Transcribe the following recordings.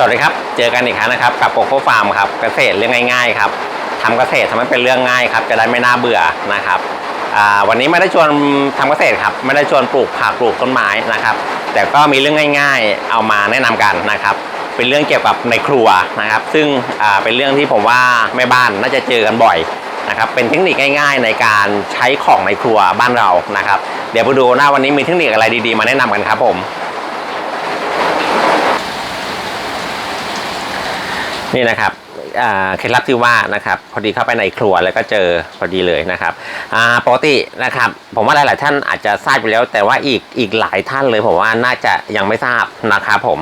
สวัสดีครับ เจอกันอีกครั้งนะครับ กับโกโก้ฟาร์มครับเกษตรเรื่องง่ายๆครับทำเกษตรทำให้เป็นเรื่องง่ายครับ จะได้ไม่น่าเบื่อนะครับวันนี้ไม่ได้ชวนทำเกษตรครับไม่ได้ชวนปลูกผักปลูกต้นไม้นะครับ แต่ก็มีเรื่องง่าย ๆ เอามาแนะนำกันนะครับ เป็นเรื่องเกี่ยวกับในครัวนะครับ ซึ่งเป็นเรื่องที่ผมว่าแม่บ้านน่าจะเจอกันบ่อยนะครับเป็นเทคนิคง่าย ๆ ในการใช้ของในครัวบ้านเรานะครับ เดี๋ยวไปดูหน้าวันนี้มีเทคนิคอะไรดีๆ มาแนะนำกันครับผม นี่นะครับเคล็ดลับที่ว่านะครับพอดีเข้าไปในครัวแล้วก็เจอพอดีเลยนะครับปกตินะครับผมว่าหลาย ๆ ท่านอาจจะทราบอยู่แล้ว แต่ว่าอีกอีกหลายท่านเลยผมว่าน่าจะยังไม่ทราบนะครับผม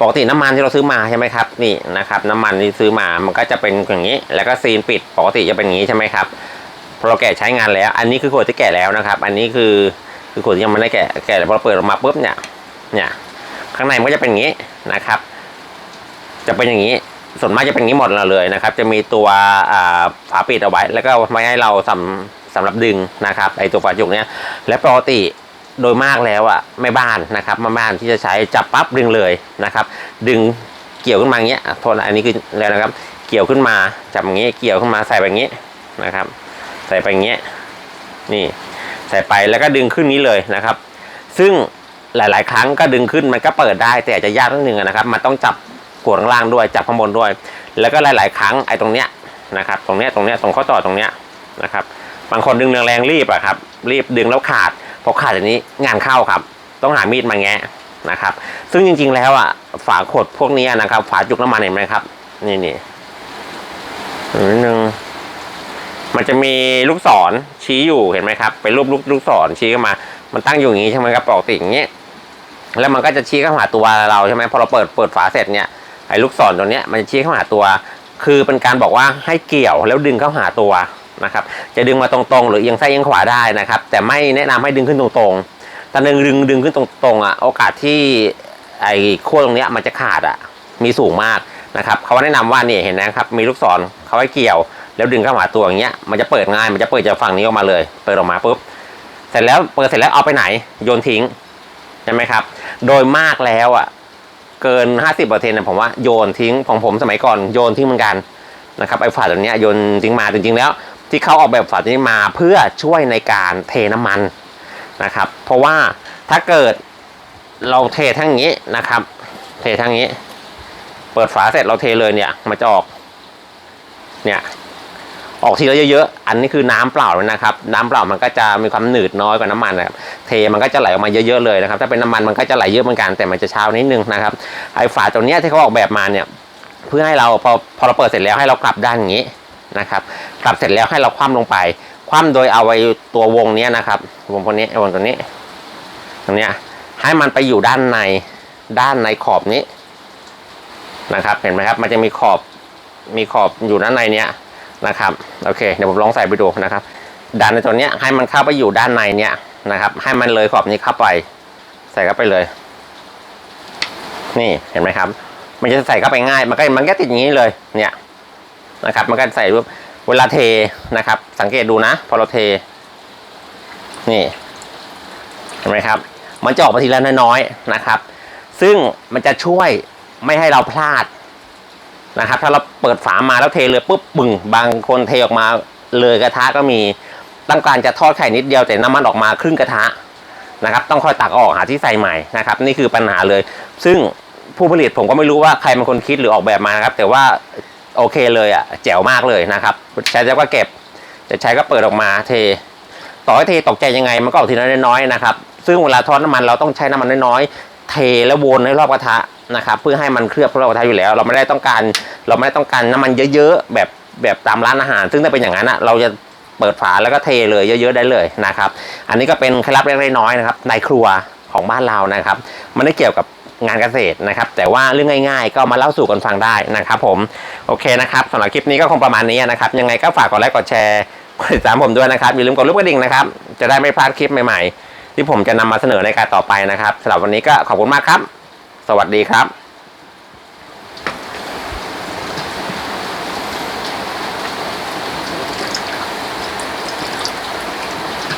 ปกติน้ำมันที่เราซื้อมาใช่ไหมครับนี่นะครับน้ำมันที่ซื้อมามันก็จะเป็นอย่างนี้ แล้วก็ซีนปิดปกติจะเป็นอย่างนี้ใช่ไหมครับพอเราแกะใช้งานแล้ว อันนี้คือขวดที่แกะแล้วนะครับ อันนี้คือคือขวดที่ยังไม่ได้แกะแกะพอเราเปิดออกมาปุ๊บเนี่ยเนี่ยข้างในมันก็จะเป็นอย่างนี้นะครับ จะเป็นอย่างนี้ ส่วนมากจะเป็นนี้หมดเลยนะครับ จะมีตัวฝาปิดเอาไว้ แล้วก็ไว้ให้เราสำสำหรับดึงนะครับไอตัวฝาจุกเนี้ยและปกติโดยมากแล้วอะแม่บ้านนะครับแม่บ้านที่จะใช้จับปั๊บดึงเลยนะครับ ดึงเกี่ยวขึ้นมาอย่างเงี้ยโทษนะอันนี้คือแล้วนะครับ เกี่ยวขึ้นมาจับอย่างงี้เกี่ยวขึ้นมาใส่ไปอย่างงี้นะครับ ใส่ไปอย่างเงี้ยนี่ใส่ไปแล้วก็ดึงขึ้นนี้เลยนะครับ ซึ่งหลาย ๆ ครั้งก็ดึงขึ้นมันก็เปิดได้ แต่จะยากนิดนึงนะครับ มันต้องจับ กดข้างล่างด้วยจับข้างบนด้วย แล้วก็หลาย ๆ ครั้งไอ้ตรงเนี้ยนะครับ ตรงเนี้ยตรงเนี้ยตรงข้อต่อตรงเนี้ยนะครับ บางคนดึงแรงๆรีบอะครับ รีบดึงแล้วขาดพอขาดอย่างนี้งานเข้าครับ ต้องหามีดมาแงะนะครับ ซึ่งจริง ๆ แล้วอะฝาขดพวกนี้นะครับ ฝาจุกน้ำมันเห็นไหมครับ นี่นี่นิดนึงมันจะมีลูกศรชี้อยู่เห็นไหมครับเป็นรูปลูกลูกศรชี้เข้ามา มันตั้งอยู่อย่างนี้ใช่ไหมครับปกติอย่างนี้แล้วมันก็จะชี้เข้าหาตัวเราใช่ไหมพอเราเปิดเปิดฝาเสร็จเนี่ย ไอ้ลูกศรตัวเนี้ยมันจะชี้เข้าหาตัว คือเป็นการบอกว่าให้เกี่ยวแล้วดึงเข้าหาตัวนะครับ จะดึงมาตรงๆ หรือเอียงซ้ายเอียงขวาได้นะครับ แต่ไม่แนะนำให้ดึงขึ้นตรงๆถ้าดึงดึงดึงขึ้นตรงๆอะโอกาสที่ไอ้ขั้วตรงเนี้ยมันจะขาดอะมีสูงมากนะครับเขาแนะนำว่านี่เห็นนะครับ มีลูกศรเขาให้เกี่ยว แล้วดึงเข้าหาตัวอย่างเงี้ยมันจะเปิดง่ายมันจะเปิดจากฝั่งนี้ออกมาเลย เปิดออกมาปุ๊บเสร็จแล้วเปิดเสร็จแล้วเอาไปไหนโยนทิ้งใช่ไหมครับ โดยมากแล้วอะ เกิน 50เปอร์เซ็นต์ผมว่าโยนทิ้งของผมสมัยก่อนโยนทิ้งเหมือนกันนะครับไอ้ฝาตัวนี้โยนทิ้งมาจริงๆแล้ว ที่เขาออกแบบฝาตัวนี้มาเพื่อช่วยในการเทน้ำมันนะครับ เพราะว่าถ้าเกิดเราเททั้งอย่างนี้นะครับ เททั้งนี้ เปิดฝาเสร็จเราเทเลยเนี่ยมันจะออกเนี่ย ออกทีละเยอะๆ อันนี้คือน้ำเปล่าเลยนะครับ น้ำเปล่ามันก็จะมีความหนืดน้อยกว่าน้ำมันนะครับ เทมันก็จะไหลออกมาเยอะๆเลยนะครับ ถ้าเป็นน้ำมันมันก็จะไหลเยอะเหมือนกันแต่มันจะเช้านิดนึงนะครับ ไอ้ฝาตัวเนี้ยที่เขาออกแบบมาเนี่ย เพื่อให้เราพอพอเราเปิดเสร็จแล้วให้เรากลับด้านอย่างนี้นะครับกลับเสร็จแล้วให้เราคว่ำลงไป คว่ำโดยเอาไว้ตัววงเนี้ยนะครับ วงตัวนี้วงตัวนี้ตรงเนี้ยให้มันไปอยู่ด้านในด้านในขอบนี้นะครับ เห็นไหมครับ มันจะมีขอบมีขอบอยู่ด้านในเนี้ย นะครับโอเคเดี๋ยวผมลองใส่ไปดูนะครับด้านในตัวเนี้ยให้มันเข้าไปอยู่ด้านในเนี้ยนะครับ ให้มันเลยขอบนี้เข้าไป ใส่เข้าไปเลย นี่เห็นไหมครับ มันจะใส่เข้าไปง่าย มันก็มันก็ติดอย่างนี้เลยเนี่ยนะครับ มันก็ใส่เวลาเทนะครับ สังเกตดูนะ พอเราเท นี่เห็นไหมครับ มันจะออกมาทีละน้อยๆนะครับ ซึ่งมันจะช่วยไม่ให้เราพลาด นะครับ ถ้าเราเปิดฝามาแล้วเทเลยปุ๊บปึ่งบางคนเทออกมาเลยกระทะก็มีต้องการจะทอดไข่นิดเดียวแต่น้ำมันออกมาครึ่งกระทะนะครับ ต้องคอยตักออกหาที่ใส่ใหม่นะครับ นี่คือปัญหาเลย ซึ่งผู้ผลิตผมก็ไม่รู้ว่าใครเป็นคนคิดหรือออกแบบมานะครับ แต่ว่าโอเคเลยอะแจ๋วมากเลยนะครับ ใช้แล้วก็เก็บจะใช้ก็เปิดออกมาเท ต่อให้เทตกใจยังไงมันก็ออกทีละน้อยๆนะครับ ซึ่งเวลาทอดน้ำมันเราต้องใช้น้ำมันน้อยๆเทแล้ววนในรอบกระทะ นะครับเพื่อให้มันเคลือบเพรอบกระทะอยู่แล้ว เราไม่ได้ต้องการเราไม่ได้ต้องการน้ำมันเยอะๆแบบแบบตามร้านอาหาร ซึ่งถ้าเป็นอย่างนั้นอะเราจะเปิดฝาแล้วก็เทเลยเยอะๆได้เลยนะครับ อันนี้ก็เป็นเคล็ดลับเล็กๆน้อยๆนะครับในครัวของบ้านเรานะครับ มันไม่เกี่ยวกับงานเกษตรนะครับ แต่ว่าเรื่องง่ายๆ ก็มาเล่าสู่กันฟังได้นะครับ ผมโอเคนะครับสำหรับคลิปนี้ก็คงประมาณนี้นะครับ ยังไงก็ฝากกดไลค์กดแชร์กดติดตามผมด้วยนะครับอย่าลืมกดรูปกระดิ่งนะครับ จะได้ไม่พลาดคลิปใหม่ๆ ที่ผมจะนำมาเสนอในการต่อไปนะครับสำหรับวันนี้ก็ขอบคุณมากครับ วัสดีครับ